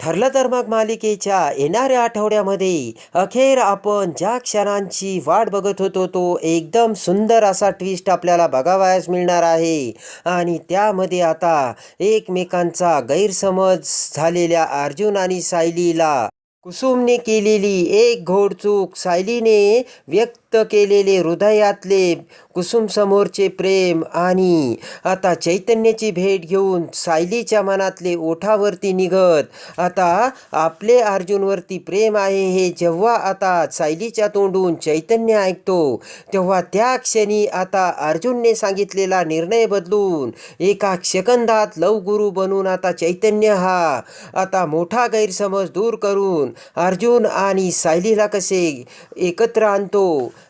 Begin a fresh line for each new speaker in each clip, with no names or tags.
ठरलं तर मग मालिकेच्या येणाऱ्या आठवड्यामध्ये अखेर आपण ज्या क्षणांची वाट बघत होतो तो एकदम सुंदर असा ट्विस्ट आपल्याला बघावयास मिळणार आहे. आणि त्यामध्ये आता एकमेकांचा गैरसमज झालेल्या अर्जुन आणि सायलीला कुसुमने केलेली एक घोडचूक सायलीने व्यक्त केलेले हृदयातले कुसुम समोरचे प्रेम आणि आता चैतन्याची भेट घेऊन सायलीच्या मनातले ओठावरती निघत आता आपले अर्जुनवरती प्रेम आहे हे जेव्हा आता सायलीच्या तोंडून चैतन्य ऐकतो तेव्हा त्या क्षणी आता अर्जुनने सांगितलेला निर्णय बदलून एका सेकंदात लवगुरू बनून आता चैतन्य हा आता मोठा गैरसमज दूर करून अर्जुन आणि सायलीला कसे एकत्र आणतो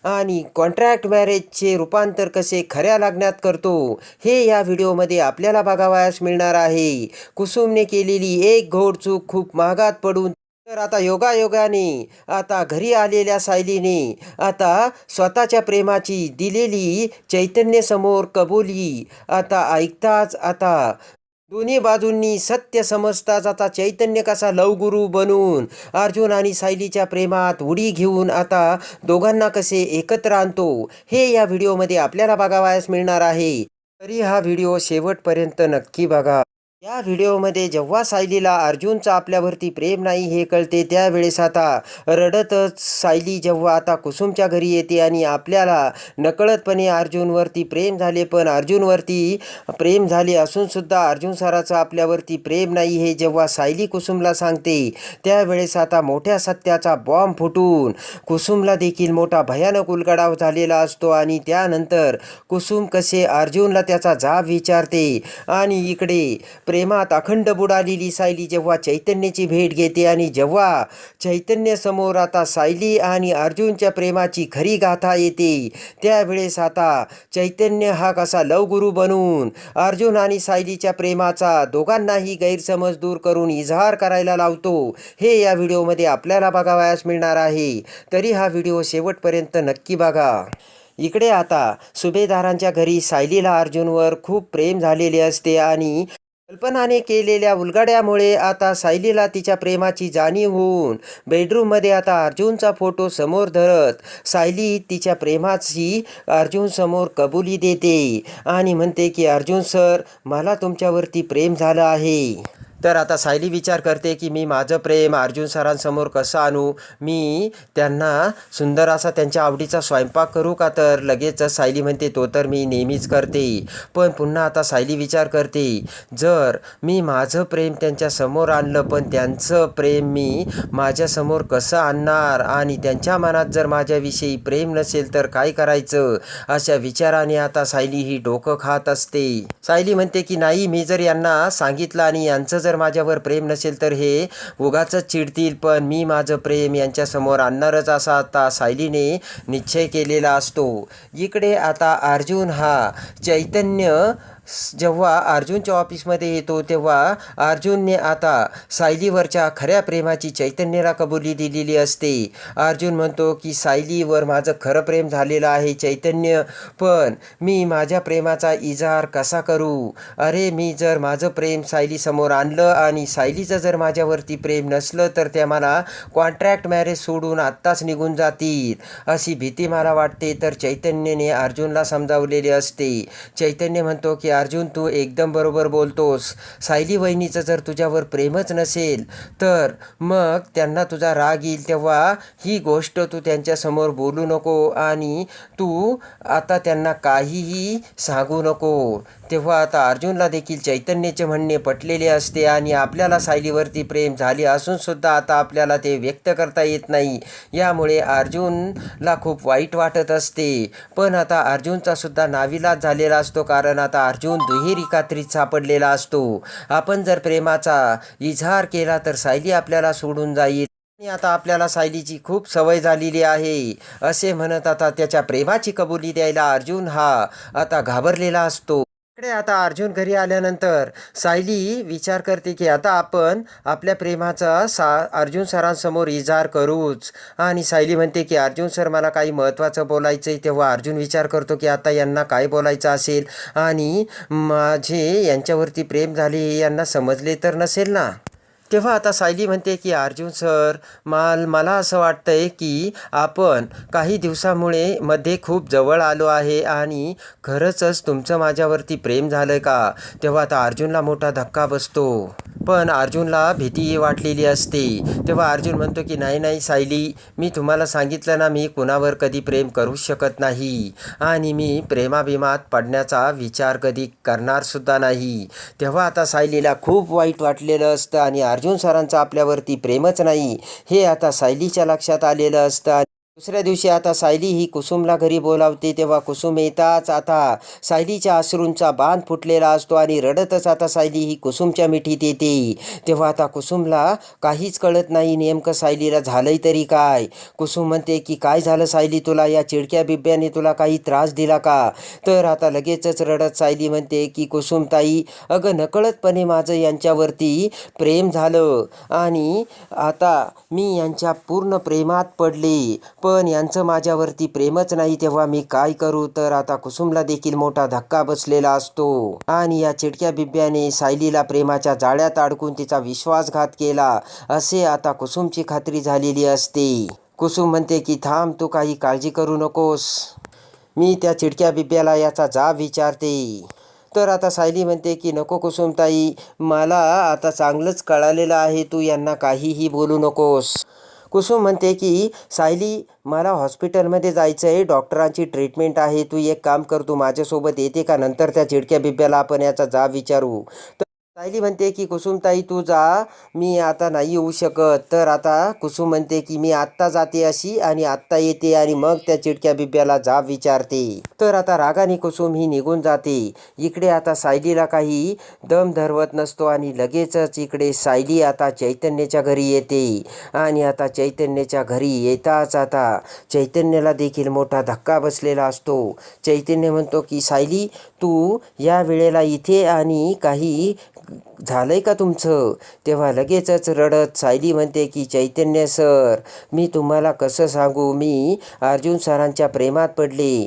आणि कॉन्ट्रॅक्ट मॅरेजचे रूपांतर कसे खऱ्या लागण्यात करतो हे या व्हिडिओमध्ये आपल्याला बघावयास मिळणार आहे. कुसुमने केलेली एक घोडचूक खूप महागात पडून तर आता योगायोगाने आता घरी आलेल्या सायलीने आता स्वतःच्या प्रेमाची दिलेली चैतन्यसमोर कबुली आता ऐकताच आता दोन्ही बाजूंनी सत्य समजताच आता चैतन्य कसा लवगुरू बनून? अर्जुन आणि सायलीच्या प्रेमात उडी घेऊन आता दोघांना कसे एकत्र आणतो? हे या व्हिडिओमध्ये आपल्याला बघावयास मिळणार आहे. तरी हा व्हिडिओ शेवटपर्यंत नक्की बघा. या व्हिडिओमध्ये जेव्हा सायलीला अर्जुनचं आपल्यावरती प्रेम नाही हे कळते त्यावेळेस आता रडतच सायली जेव्हा आता कुसुमच्या घरी येते आणि आपल्याला नकळतपणे अर्जुनवरती प्रेम झाले पण अर्जुनवरती प्रेम झाले असूनसुद्धा अर्जुन सराचं आपल्यावरती प्रेम नाही हे जेव्हा सायली कुसुमला सांगते त्यावेळेस आता मोठ्या सत्याचा बॉम्ब फुटून कुसुमला देखील मोठा भयानक उलगडाव झालेला असतो आणि त्यानंतर कुसुम कसे अर्जुनला त्याचा जाब विचारते आणि इकडे प्रेमात अखंड बुडालेली सायली जेव्हा चैतन्याची भेट घेते आणि जेव्हा चैतन्यासमोर आता सायली आणि अर्जुनच्या प्रेमाची खरी गाथा येते त्यावेळेस आता चैतन्य हा कसा लवगुरू बनून अर्जुन आणि सायलीच्या प्रेमाचा दोघांनाही गैरसमज दूर करून इजहार करायला लावतो हे या व्हिडिओमध्ये आपल्याला बघावयास मिळणार आहे. तरी हा व्हिडिओ शेवटपर्यंत नक्की बघा. इकडे आता सुभेदारांच्या घरी सायलीला अर्जुनवर खूप प्रेम झालेले असते आणि कल्पनाने केलेल्या उलगड्यामुळे आता सायलीला तिच्या प्रेमाची जाणीव होऊन बेडरूममध्ये आता अर्जुनचा फोटो समोर धरत सायली तिच्या प्रेमाची अर्जुन समोर कबुली देते आणि म्हणते की अर्जुन सर मला तुमच्यावरती प्रेम झालं आहे. तर आता सायली विचार करते की मी माझं प्रेम अर्जुन सरांसमोर कसं आणू? मी त्यांना सुंदर असा त्यांच्या आवडीचा स्वयंपाक करू का? तर लगेचच सायली म्हणते तो तर मी नेहमीच करते. पण पुन्हा आता सायली विचार करते जर मी माझं प्रेम त्यांच्यासमोर आणलं पण त्यांचं प्रेम मी माझ्यासमोर कसं आणणार? आणि त्यांच्या मनात जर माझ्याविषयी प्रेम नसेल तर काय करायचं? अशा विचाराने आता सायली ही डोकं खात असते. सायली म्हणते की नाही मी जर यांना सांगितलं आणि यांचं जर जर माझ्यावर प्रेम नसेल तर हे उगाचच चिडतील. पण मी माझं प्रेम यांच्यासमोर आणणारच असा आता सायलीने निश्चय केलेला असतो. इकडे आता अर्जुन हा चैतन्य जेव्हा अर्जुनच्या ऑफिसमध्ये येतो तेव्हा अर्जुनने आता सायलीवरच्या खऱ्या प्रेमाची चैतन्याला कबुली दिलेली असते. अर्जुन म्हणतो की सायलीवर माझं खरं प्रेम झालेलं आहे चैतन्य पण मी माझ्या प्रेमाचा इजार कसा करू? अरे मी जर माझं प्रेम सायलीसमोर आणलं आणि सायलीचं जर माझ्यावरती प्रेम नसलं तर त्या मला कॉन्ट्रॅक्ट मॅरेज सोडून आत्ताच निघून जातील. अशी भीती मला वाटते तर चैतन्यने अर्जुनला समजावलेली असते. चैतन्य म्हणतो की अर्जुन तू एकदम बरोबर बोलतोस. सायली वहिनीचं जर तुझ्यावर प्रेमच नसेल तर मग त्यांना तुझा राग येईल तेव्हा ही गोष्ट तू त्यांच्यासमोर बोलू नको आणि तू आता त्यांना काहीही सांगू नको. तेव्हा आता अर्जुनला देखील चैतन्याचे म्हणणे पटलेले असते आणि आपल्याला सायलीवरती प्रेम झाले असूनसुद्धा आता आपल्याला ते व्यक्त करता येत नाही. यामुळे अर्जुनला खूप वाईट वाटत असते. पण आता अर्जुनचा सुद्धा नाविलाज झालेला असतो कारण आता अर्जुन दुहेरी कात्रीत सापडलेला असतो. आपण जर प्रेमाचा इजहार केला तर सायली आपल्याला सोडून जाईल. आणि आता आपल्याला सायलीची खूप सवय झालेली आहे. असे म्हणत आता त्याच्या प्रेमाची कबुली द्यायला अर्जुन हा आता घाबरलेला असतो. इकडे आता अर्जुन घरी आल्यानंतर सायली विचार करते की आता आपण आपल्या प्रेमाचा सा अर्जुन सरांसमोर इजार करूच. आणि सायली म्हणते की अर्जुन सर मला काही महत्त्वाचं बोलायचं आहे तेव्हा अर्जुन विचार करतो की आता यांना काय बोलायचं असेल? आणि माझे यांच्यावरती प्रेम झाले हे यांना समजले तर नसेल ना? तेव्हा आता सायली म्हणते की अर्जुन सर माल मला असं वाटतंय की आपण काही दिवसामुळे मध्ये खूप जवळ आलो आहे आणि खरंचच तुमचं माझ्यावरती प्रेम झालं का? तेव्हा आता अर्जुनला मोठा धक्का बसतो. पण अर्जुनला भीती वाटलेली असते. तेव्हा अर्जुन म्हणतो की नाही नाही सायली मी तुम्हाला सांगितलं ना मी कुणावर कधी प्रेम करू शकत नाही आणि मी प्रेमाभिमात पडण्याचा विचार कधी करणारसुद्धा नाही. तेव्हा आता सायलीला खूप वाईट वाटलेलं असतं आणि अर्जुन सरांचं आपल्यावरती प्रेमच नाही. हे आता सायलीच्या लक्षात आलेलं असतं. दुसऱ्या दिवशी आता सायली ही कुसुमला घरी बोलावते तेव्हा कुसुम येताच आता सायलीच्या अश्रूंचा बांध फुटलेला असतो आणि रडतच आता सायली ही कुसुमच्या मिठीत येते. तेव्हा आता कुसुमला काहीच कळत नाही नेमकं सायलीला झालंय तरी काय. कुसुम म्हणते की काय झालं सायली तुला? या चिडक्या बिब्याने तुला काही त्रास दिला का? तर आता लगेचच रडत सायली म्हणते की कुसुम ताई अगं नकळतपणे माझं यांच्यावरती प्रेम झालं आणि आता मी यांच्या पूर्ण प्रेमात पडले. पण यांचं माझ्यावरती प्रेमच नाही तेव्हा मी काय करू? तर आता कुसुमला देखील मोठा धक्का बसलेला असतो. आणि या चिडक्या बिब्याने सायलीला प्रेमाच्या जाळ्यात अडकून तिचा विश्वासघात केला. असे आता कुसुमची खात्री झालेली असते. कुसुम म्हणते की थांब तू काही काळजी करू नकोस. मी त्या चिडक्या बिब्याला याचा जाब विचारते. तर आता सायली म्हणते की नको कुसुमताई मला आता चांगलंच कळालेलं आहे. तू यांना काहीही बोलू नकोस. कुसुम म्हणते की सायली मला हॉस्पिटलमध्ये जायचं आहे डॉक्टरांची ट्रीटमेंट आहे तू एक काम कर तू माझ्यासोबत येते का? नंतर त्या चिडक्या बिब्याला आपण याचा जाब विचारू. तर सायली म्हणते की कुसुमताई तू जा मी आता नाही येऊ शकत. तर आता कुसुम म्हणते की मी आत्ता जाते अशी आणि आत्ता येते आणि मग त्या चिडक्या बिब्याला जाब विचारते. तर आता रागाने कुसुम ही निघून जाते. इकडे आता सायलीला काही दम धरवत नसतो आणि लगेचच इकडे सायली आता चैतन्याच्या घरी येते. आणि आता चैतन्याच्या घरी येताच आता चैतन्याला देखील मोठा धक्का बसलेला असतो. चैतन्य म्हणतो की सायली तू या वेळेला इथे आणि काही झालंय का तुमचं? तेव्हा लगेचच रडत सायली म्हणते की चैतन्य सर मी तुम्हाला कसं सांगू? मी अर्जुन सरांच्या प्रेमात पडले.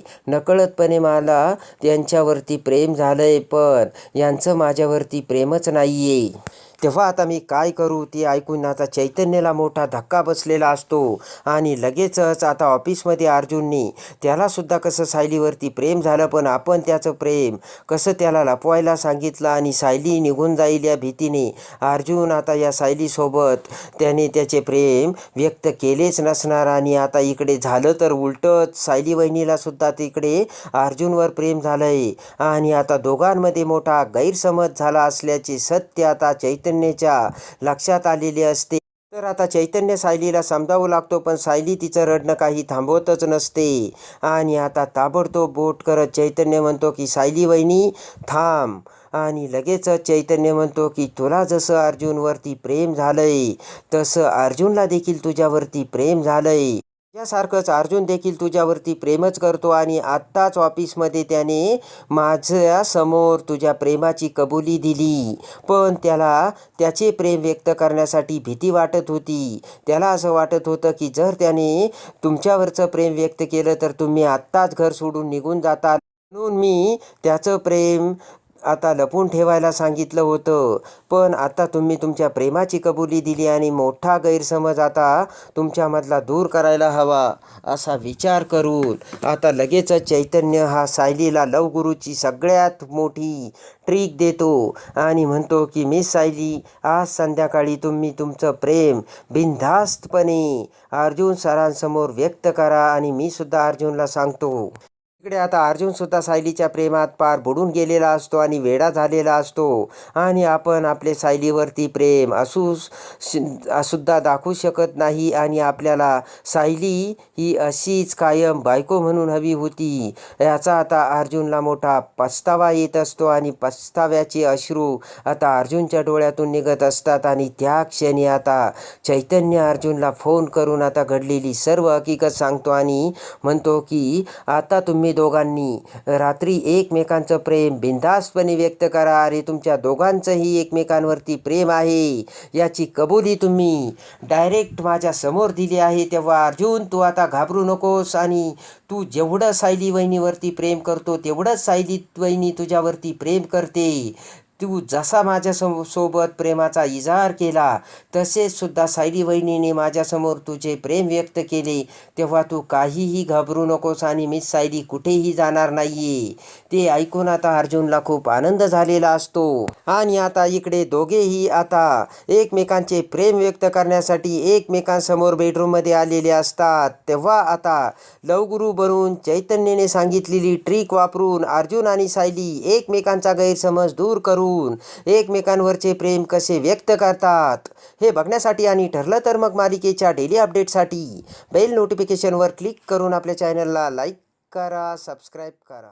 नकळतपणे मला त्यांच्यावरती प्रेम झालंय पण यांचं माझ्यावरती प्रेमच नाही आहे तेव्हा आता मी काय करू? ती ऐकून आता चैतन्याला मोठा धक्का बसलेला असतो. आणि लगेचच आता ऑफिसमध्ये अर्जुननी त्यालासुद्धा कसं सायलीवरती प्रेम झालं पण आपण त्याचं प्रेम कसं त्याला लपवायला सांगितलं आणि सायली निघून जाईल या भीतीने? अर्जुन आता या सायलीसोबत त्याने त्याचे प्रेम व्यक्त केलेच नसणार आणि आता इकडे झालं तर उलटंच सायली वहिनीलासुद्धा तिकडे अर्जुनवर प्रेम झालंय. आणि आता दोघांमध्ये मोठा गैरसमज झाला असल्याचे सत्य आता चैतन्य चैतन्याच्या लक्षात आलेली असते. तर आता चैतन्य सायलीला समजावू लागतो पण सायली तिचं रडणं काही थांबवतच नसते. आणि आता ताबडतोब बोट करत चैतन्य म्हणतो की सायली वहिनी थांब. आणि लगेचच चैतन्य म्हणतो की तुला जसं अर्जुनवरती प्रेम झालंय तसं अर्जुनला देखील तुझ्यावरती प्रेम झालंय. यासारखंच अर्जुन देखील तुझ्यावरती प्रेमच करतो आणि आत्ताच ऑफिसमध्ये त्याने माझ्यासमोर तुझ्या प्रेमाची कबुली दिली. पण त्याला त्याचे प्रेम व्यक्त करण्यासाठी भीती वाटत होती. त्याला असं वाटत होतं की जर त्याने तुमच्यावरचं प्रेम व्यक्त केलं तर तुम्ही आत्ताच घर सोडून निघून जाता. म्हणून मी त्याचं प्रेम आता लपून ठेवायला सांगितलं होतं. पण आता तुम्ही तुमच्या प्रेमाची कबुली दिली आणि मोठा गैरसमज आता तुमच्यामधला दूर करायला हवा असा विचार करून. आता लगेचच चैतन्य हा सायलीला लवगुरूची सगळ्यात मोठी ट्रीक देतो आणि म्हणतो की मिस सायली आज संध्याकाळी तुम्ही तुमचं प्रेम बिनधास्तपणे अर्जुन सरांसमोर व्यक्त करा आणि मी सुद्धा अर्जुनला सांगतो. इकडे आता अर्जुन सुद्धा सायलीच्या प्रेमात पार बुडून गेलेला असतो आणि वेडा झालेला असतो. आणि आपण आपले सायलीवरती प्रेम असू सुद्धा दाखवू शकत नाही आणि आपल्याला सायली ही अशीच कायम बायको म्हणून हवी होती. याचा आता अर्जुनला मोठा पस्तावा येत असतो आणि पस्ताव्याचे अश्रू आता अर्जुनच्या डोळ्यातून निघत असतात. आणि त्या क्षणी आता चैतन्य अर्जुनला फोन करून आता घडलेली सर्व हकीकत सांगतो आणि म्हणतो की आता तुम्ही दोघांनी. रात्री एकमेकांचं प्रेम बिनधास्तपणे व्यक्त करा. अरे तुमच्या दोघांचंही एकमेकांवरती प्रेम आहे. याची कबुली तुम्ही. डायरेक्ट माझ्यासमोर दिली आहे तेव्हा अर्जुन तू आता घाबरू नकोस आणि तू जेवढं सायली वहिनीवरती प्रेम करतो तेवढंच सायली वहिनी तुझ्यावरती प्रेम करते. तू जसा माझ्या सोबत प्रेमाचा इजहार केला तसेच सुद्धा सायली वहिनीने माझ्यासमोर तुझे प्रेम व्यक्त केले. तेव्हा तू काहीही घाबरू नकोस आणि मी सायली कुठेही जाणार नाही ते ऐकून आता अर्जुनला खूप आनंद झालेला असतो. आणि आता इकडे दोघेही आता एकमेकांचे प्रेम व्यक्त करण्यासाठी एकमेकांसमोर बेडरूममध्ये आलेले असतात. तेव्हा आता लवगुरू बनून चैतन्यने सांगितलेली ट्रिक वापरून अर्जुन आणि सायली एकमेकांचा गैरसमज दूर करून एकमेकांवरचे प्रेम कसे व्यक्त करतात? हे बघण्यासाठी आणि ठरलं तर मग मालिकेच्या डेली अपडेटसाठी बेल नोटिफिकेशनवर क्लिक करून आपल्या चॅनलला लाईक करा सबस्क्राईब करा.